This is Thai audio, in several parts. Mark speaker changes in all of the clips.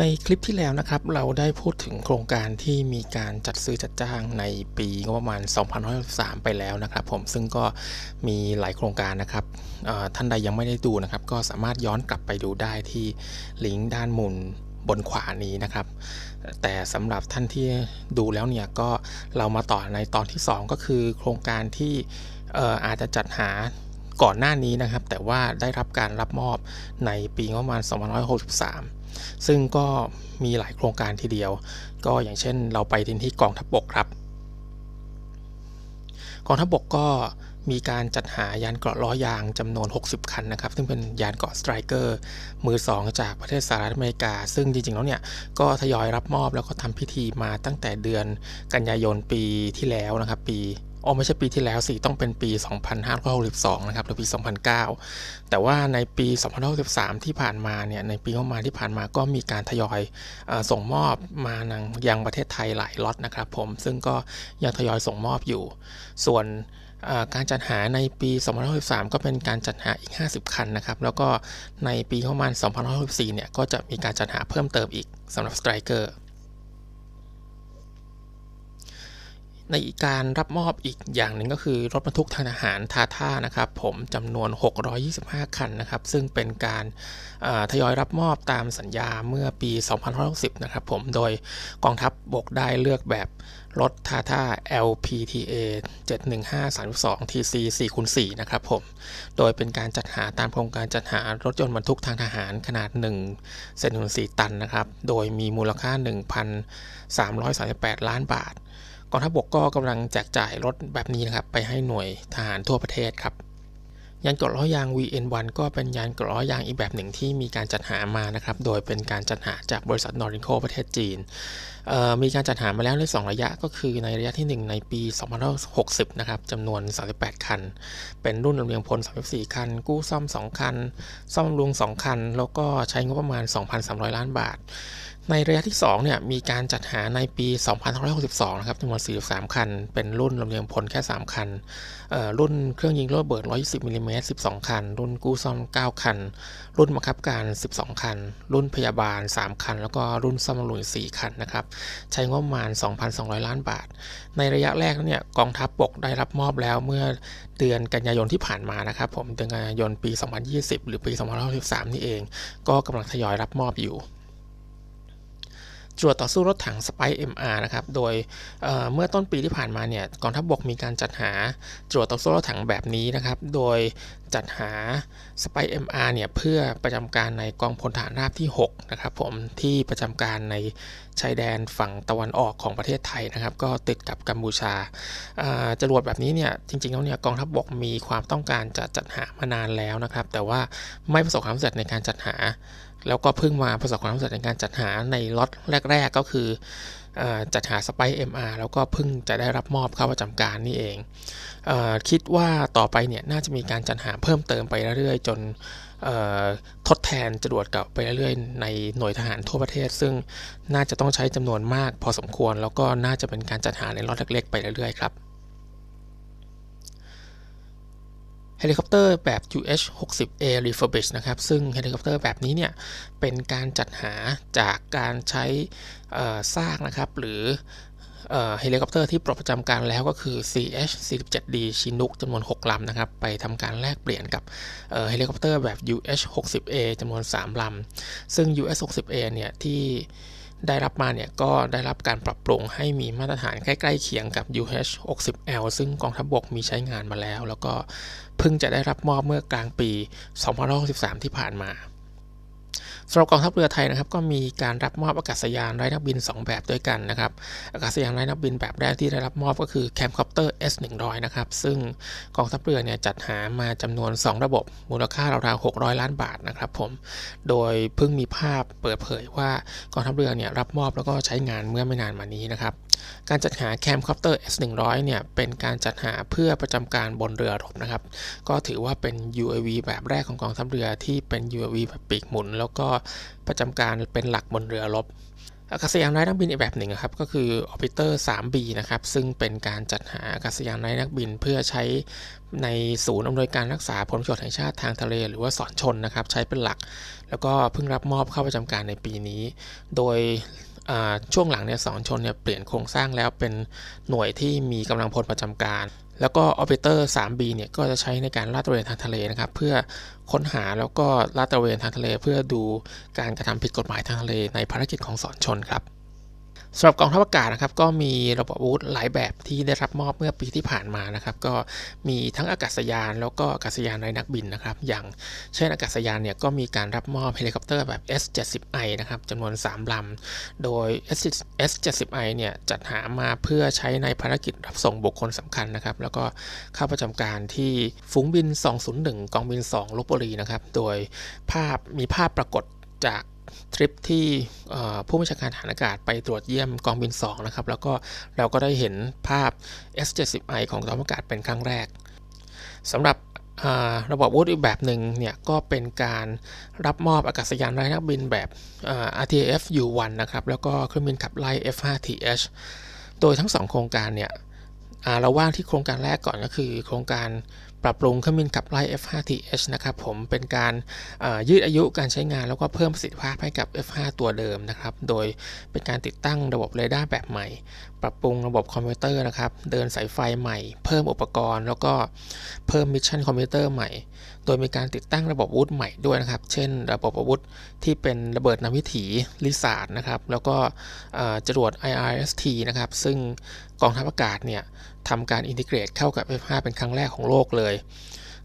Speaker 1: ในคลิปที่แล้วนะครับ เราได้พูดถึงโครงการที่มีการจัดซื้อจัดจ้างในปีงบประมาณ2563ไปแล้วนะครับ ผมซึ่งก็มีหลายโครงการนะครับท่านใดยังไม่ได้ดูนะครับ ก็สามารถย้อนกลับไปดูได้ที่ลิงก์ด้านมุมบนขวานี้นะครับ แต่สำหรับท่านที่ดูแล้วเนี่ยก็เรามาต่อในตอนที่ 2 ก็คือโครงการที่เอ่ออาจจะจัดหาก่อนหน้านี้นะครับ แต่ว่าได้รับการรับมอบในปีงบประมาณ 2563 ซึ่งก็มีหลายโครงการทีเดียว ก็อย่างเช่นเราไปที่กองทัพบกครับ กองทัพบกก็มีการจัดหายานเกราะล้อยางจำนวน 60 คันนะครับ ซึ่งเป็นยานเกราะสไตรเกอร์มือ 2 จากประเทศสหรัฐอเมริกา ซึ่งจริง ๆ แล้วเนี่ย ก็ทยอยรับมอบแล้วก็ทำพิธีมาตั้งแต่เดือนกันยายนปีที่แล้วนะครับ ปี อ๋อไม่ใช่ปีที่แล้วสิต้องเป็นปี 2562 นะครับหรือปี 2009 แต่ว่าในปี2563ที่ผ่านมาเนี่ยในปีงบประมาณที่ผ่านมาก็มีการทยอยอส่งมอบมายังประเทศไทยหลายล็อตนะครับผมซึ่งก็ยังทยอยส่งมอบอยู่ ส่วนการจัดหาในปี2563ก็เป็นการจัดหาอีก 50 คันนะครับ แล้วก็ในปีประมาณ2564เนี่ยก็จะมีการจัดหาเพิ่มเติมอีกสำหรับสไตรเกอร์ ในการรับมอบอีกอย่างหนึ่งก็คือรถบรรทุกทางทหารทาท่านะครับผมจำนวน 625 คันนะครับ ซึ่งเป็นการทยอยรับมอบตามสัญญาเมื่อปี 2560 นะครับผมโดยกองทัพบบกได้เลือกแบบรถทาท่า LPTA 71532 TC 4คูณ4นะครับผม โดยเป็นการจัดหาตามโครงการจัดหารถยนต์บรรทุกทางทหารขนาด1เซนถึง4ตันนะครับ โดยมีมูลค่า 1,338 ล้านบาท กองทัพบกก็กำลังแจกจ่ายรถแบบนี้นะครับไปให้หน่วยทหารทั่วประเทศครับ ยานเกราะล้อยาง VN1 ก็เป็นยานเกราะล้อยางอีกแบบหนึ่งที่มีการจัดหามานะครับ โดยเป็นการจัดหาจากบริษัทนอรินโคประเทศจีน มีการจัดหามาแล้วใน 2 ระยะก็คือในระยะที่ 1 ในปี2560 นะครับจำนวน 38 คัน เป็นรุ่นลำเลียงพล 34 คัน กู้ซ่อม 2 คัน ซ่อมบำรุง 2 คัน แล้วก็ใช้งบประมาณ 2,300 ล้านบาท ในระยะที่ 2 เนี่ยมีการจัดหาในปี 2562 นะครับจำนวน 43 คัน เป็นรุ่นลำเลียงพลแค่ 3 คัน รุ่นเครื่องยิงระเบิด 120มิลลิเมตร12 คัน รุ่นกู้ซ่อม 9 คัน รุ่นบังคับการ 12 คัน รุ่นพยาบาล 3 คัน แล้วก็รุ่นซ่อมบำรุง4คันนะครับ ใช้งบประมาณ 2,200 ล้านบาท ในระยะแรกเนี่ยกองทัพบกได้รับมอบแล้วเมื่อเดือนกันยายนที่ผ่านมานะครับผม เดือนกันยายนปี 2020 หรือปี 2563 นี่เอง ก็กำลังทยอยรับมอบอยู่ จรวดต่อสู้รถถังสไป MR นะครับ โดยเเมื่อต้นปีที่ผ่านมาเนี่ยกองทัพบบกมีการจัดหาจรวดต่อสู้รถถังแบบนี้นะครับ โดยจัดหาสไป MR เนี่ยเพื่อประจำการในกองพลฐานราบที่ 6 นะครับผมที่ประจำการในชายแดนฝั่งตะวันออกของประเทศไทยนะครับ ก็ติดกับกัมพูชาจรวดแบบนี้เนี่ยจริงๆแล้วเนี่ยกองทัพบบกมีความต้องการจะจัดหามานานแล้วนะครับ แต่ว่าไม่ประสบความสำเร็จในการจัดหา แล้วก็เพิ่งมาประสบความสำเร็จในการจัดหาในล็อตแรก ๆ ก็คือจัดหาสไป MR แล้วก็เพิ่งจะได้รับมอบเข้าประจำการนี่เองเอคิดว่าต่อไปเนี่ยน่าจะมีการจัดหาเพิ่มเติมไปเรื่อยๆ จนทดแทนจรวดเก่าไปเรื่อยๆ ในหน่วยทหารทั่วประเทศ ซึ่งน่าจะต้องใช้จำนวนมากพอสมควร แล้วก็น่าจะเป็นการจัดหาในล็อตเล็กๆ ไปเรื่อยๆ ครับ เฮลิคอปเตอร์แบบ UH-60A Refurbished นะครับ ซึ่งเฮลิคอปเตอร์แบบนี้เนี่ย เป็นการจัดหาจากการใช้ซากนะครับ หรือเฮลิคอปเตอร์ที่ปลดประจำการแล้วก็คือ CH-47D Chinook จำนวน 6 ลำนะครับ ไปทำการแลกเปลี่ยนกับเอ่อเฮลิคอปเตอร์แบบ UH-60A จำนวน 3 ลำ ซึ่ง UH-60A เนี่ย ที่ ได้รับมาเนี่ยก็ได้รับการปรับปรุงให้มีมาตรฐานใกล้ๆเคียงกับ UH-60L ซึ่งกองทัพบบกมีใช้งานมาแล้ว แล้วก็เพิ่งจะได้รับมอบเมื่อกลางปี 2563 ที่ผ่านมา สำหรับกองทัพเรือไทยนะครับก็มีการรับมอบอากาศยานไร้นักบิน 2 แบบด้วยกันนะครับอากาศยานไร้นักบินแบบแรกที่ได้รับมอบก็คือแคมคอปเตอร์ S100 นะครับซึ่งกองทัพเรือเนี่ยจัดหามาจำนวน 2 ระบบ มูลค่าราวๆ600 ล้านบาทนะครับผมโดยเพิ่งมีภาพเปิดเผยว่ากองทัพเรือเนี่ยรับมอบแล้วก็ใช้งานเมื่อไม่นานมานี้นะครับ การจัดหาแคมคอปเตอร์ S100 เนี่ยเป็นการจัดหาเพื่อประจำการบนเรือรบนะครับ ก็ถือว่าเป็น UAV แบบแรกของกองทัพเรือที่เป็น UAV แบบปีกหมุน แล้วก็ประจำการเป็นหลักบนเรือรบอากาศยานไร้นักบินอีกแบบหนึ่งนะครับก็คือ Orbiter 3B นะครับซึ่งเป็นการจัดหาอากาศยานไร้นักบิน เพื่อใช้ในศูนย์อำนวยการรักษาผลประโยชน์แห่งชาติทางทะเล หรือว่าสอนชนนะครับใช้เป็นหลัก แล้วก็เพิ่งรับมอบเข้าประจำการในปีนี้ โดย ช่วงหลังเนี่ยสอนชนเนี่ยเปลี่ยนโครงสร้างแล้วเป็นหน่วยที่มีกำลังพลประจำการ แล้วก็ออเปเตอร์ 3B เนี่ยก็จะใช้ในการลาดตระเวนทางทะเลนะครับ เพื่อค้นหาแล้วก็ลาดตระเวนทางทะเล เพื่อดูการกระทำผิดกฎหมายทางทะเลในภารกิจของสอนชนครับ สำหรับกองทัพอากาศนะครับก็มีระบบอาวุธหลายแบบที่ได้รับมอบเมื่อปีที่ผ่านมานะครับ ก็มีทั้งอากาศยาน แล้วก็อากาศยานไร้นักบินนะครับ อย่างเช่นอากาศยานเนี่ยก็มีการรับมอบเฮลิคอปเตอร์แบบ S70i นะครับจำนวน 3 ลำ โดย S70i เนี่ยจัดหามาเพื่อใช้ในภารกิจรับส่งบุคคลสำคัญนะครับ แล้วก็เข้าประจำการที่ฝูงบิน 201 กองบิน 2ลบบุรีนะครับ โดยภาพมีภาพปรากฏจาก ทริปที่ผู้บัญชาการฐานอากาศไปตรวจเยี่ยมกองบิน 2 นะครับ แล้วก็เราก็ได้เห็นภาพ S70i ของกองอากาศเป็นครั้งแรกสำหรับระบบวุธอีกแบบหนึ่งเนี่ยก็เป็นการรับมอบอากาศยานไร้นักบินแบบ RTF U1 นะครับ แล้วก็เครื่องบินขับไล่ F5TH โดยทั้งสองโครงการเนี่ยเราว่างที่โครงการแรกก่อนก็คือโครงการ ปรับปรุงเครื่องบินขับไล่ F5TH นะครับผมเป็นการยืดอายุการใช้งานแล้วก็เพิ่มประสิทธิภาพให้กับ F5 ตัวเดิมนะครับโดยเป็นการติดตั้งระบบเรดาร์แบบใหม่ ปรับปรุงระบบคอมพิวเตอร์นะครับเดินสายไฟใหม่ เพิ่มอุปกรณ์ แล้วก็เพิ่มมิชชั่นคอมพิวเตอร์ใหม่ โดยมีการติดตั้งระบบอาวุธใหม่ด้วยนะครับ เช่น ระบบอาวุธที่เป็นระเบิดนำวิถีลิซาร์ดนะครับแล้วก็จรวด IRST นะครับซึ่งกองทัพอากาศเนี่ย ทำการอินทิเกรตเข้ากับ F5 เป็นครั้งแรกของโลกเลย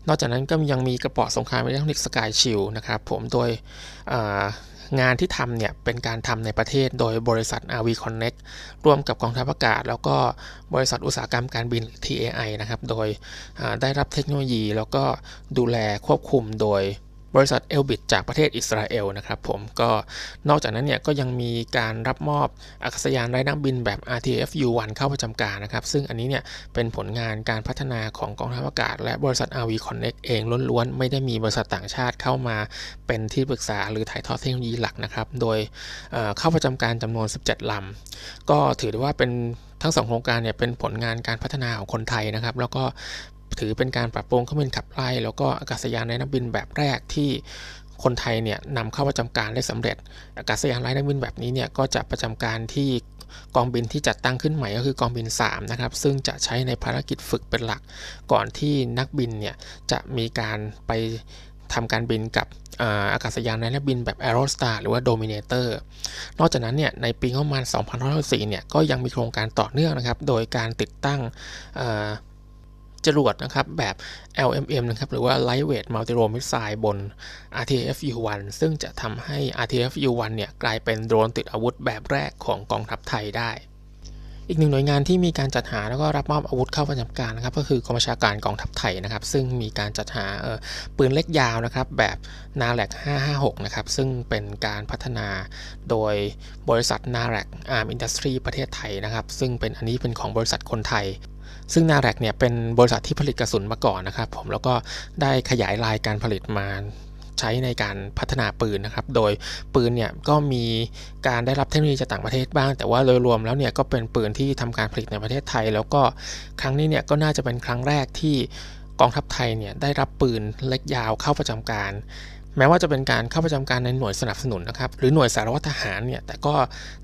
Speaker 1: นอกจากนั้นก็ยังมีกระป๋อสงครามอิเล็กทรอนิกส์สกายชิลนะครับผมโดยงานที่ทำเนี่ยเป็นการทำในประเทศโดยบริษัท RV Connect ร่วมกับกองทัพอากาศ แล้วก็บริษัทอุตสาหกรรมการบิน TAI นะครับ โดยได้รับเทคโนโลยี แล้วก็ดูแลควบคุมโดย บริษัทเอลบิดจากประเทศอิสราเอลนะครับผมก็นอกจากนั้นเนี่ยก็ยังมีการรับมอบอากาศยานไร้นักบินแบบ RTF U1 เข้าประจำการนะครับ ซึ่งอันนี้เนี่ยเป็นผลงานการพัฒนาของกองทัพอากาศ และบริษัท RV Connect เองล้วนๆ ไม่ได้มีบริษัทต่างชาติเข้ามาเป็นที่ปรึกษาหรือถ่ายทอดเทคโนโลยีหลักนะครับ โดยเเข้าประจำการจำนวน 17ลำก็ถือได้ว่าเป็นทั้งสองโครงการเนี่ยเป็นผลงานการพัฒนาของคนไทยนะครับ แล้วก็ ถือเป็นการปรับปรุงเครื่องบินขับไล่ แล้วก็อากาศยานไร้นักบินแบบแรกที่คนไทยเนี่ยนำเข้าประจำการได้สำเร็จ อากาศยานไร้นักบินแบบนี้เนี่ยก็จะประจำการที่กองบินที่จัดตั้งขึ้นใหม่ก็คือกองบิน 3 นะครับ ซึ่งจะใช้ในภารกิจฝึกเป็นหลัก ก่อนที่นักบินเนี่ยจะมีการไปทำการบินกับอาอากาศยานไร้นักบินแบบ Aerostar หรือว่า Dominator นอกจากนั้นเนี่ยในปีงบประมาณ 2564เนี่ยก็ยังมีโครงการต่อเนื่องนะครับ โดยการติดตั้ง จรวดนะครับแบบ LMM นะครับหรือว่า Lightweight Multi-Role Missile บน RTF U1 ซึ่งจะทำให้ RTF U1 เนี่ยกลายเป็นโดรนติดอาวุธแบบแรกของกองทัพไทยได้ อีกหนึ่งหน่วยงานที่มีการจัดหาแล้วก็รับมอบอาวุธเข้าประจำการนะครับ ก็คือกองบัญชาการกองทัพไทยนะครับ ซึ่งมีการจัดหาปืนเล็กยาวนะครับ แบบ n a r a c 556 นะครับ ซึ่งเป็นการพัฒนาโดยบริษัท n a r a c Arm Industry ประเทศไทยนะครับ ซึ่งเป็นอันนี้เป็นของบริษัทคนไทยซึ่ง n a r a c เนี่ยเป็นบริษัทที่ผลิตกระสุนมาก่อนนะครับผมแล้วก็ได้ขยายลายการผลิตมา ใช้ในการพัฒนาปืนนะครับ โดยปืนเนี่ยก็มีการได้รับเทคโนโลยีจากต่างประเทศบ้าง แต่ว่าโดยรวมแล้วเนี่ยก็เป็นปืนที่ทำการผลิตในประเทศไทย แล้วก็ครั้งนี้เนี่ยก็น่าจะเป็นครั้งแรกที่กองทัพไทยเนี่ยได้รับปืนเล็กยาวเข้าประจำการแม้ว่าจะเป็นการเข้าประจำการในหน่วยสนับสนุนนะครับ หรือหน่วยสารวัตรทหารเนี่ยแต่ก็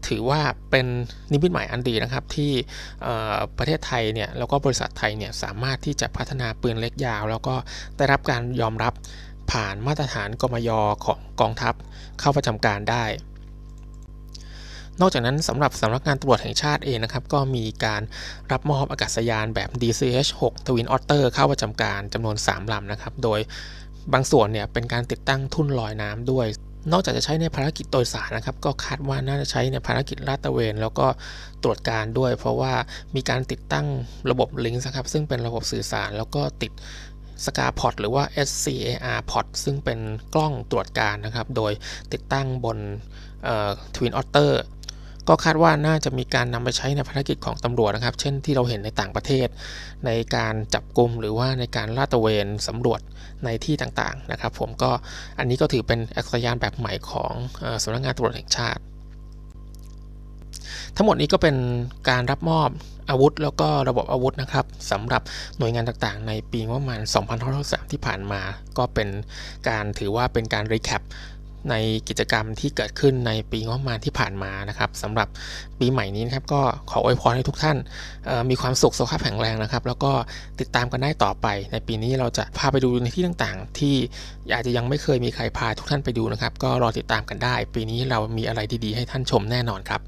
Speaker 1: ถือว่าเป็นนิมิตหมายอันดีนะครับ ที่ประเทศไทยเนี่ยแล้วก็บริษัทไทยเนี่ยสามารถที่จะพัฒนาปืนเล็กยาว แล้วก็ได้รับการยอมรับ ผ่านมาตรฐานกมยของกองทัพเข้าประจำการได้ นอกจากนั้นสำหรับสำนักงานตำรวจแห่งชาติเองนะครับ ก็มีการรับมอบอากาศยานแบบ DCH-6 Twin Otter เข้าประจำการจำนวน 3ลำนะครับ โดยบางส่วนเนี่ยเป็นการติดตั้งทุ่นลอยน้ำด้วยนอกจากจะใช้ในภารกิจโดยสารนะครับ ก็คาดว่าน่าจะใช้ในภารกิจลาดตระเวน แล้วก็ตรวจการด้วย เพราะว่ามีการติดตั้งระบบลิงก์นะครับ ซึ่งเป็นระบบสื่อสารแล้วก็ติด สกาพอ t หรือว่า SCAR Pod ซึ่งเป็นกล้องตรวจการนะครับ โดยติดตั้งบน Twin Otter ก็คาดว่าน่าจะมีการนำไปใช้ในภารกิจของตำรวจนะครับ เช่นที่เราเห็นในต่างประเทศ ในการจับกลุ่มหรือว่าในการลาดตระเวนสำรวจในที่ต่างๆนะครับ ผมก็อันนี้ก็ถือเป็นอักษรยานแบบใหม่ของออสำนักงานตำรวจแห่งชาติ ทั้งหมดนี้ก็เป็นการรับมอบอาวุธ แล้วก็ระบบอาวุธนะครับสำหรับหน่วยงานต่างๆ ในปีงบประมาณ 2563ที่ผ่านมา ก็เป็นการถือว่าเป็นการรีแคปในกิจกรรมที่เกิดขึ้นในปีงบประมาณที่ผ่านมานะครับสำหรับปีใหม่นี้นะครับก็ขออวยพรให้ทุกท่านมีความสุขสุขภาพแข็งแรงนะครับ แล้วก็ติดตามกันได้ต่อไป ในปีนี้เราจะพาไปดูในที่ต่างๆ ที่อาจจะยังไม่เคยมีใครพาทุกท่านไปดูนะครับ ก็รอติดตามกันได้ ปีนี้เรามีอะไรดีๆ ให้ท่านชมแน่นอนครับ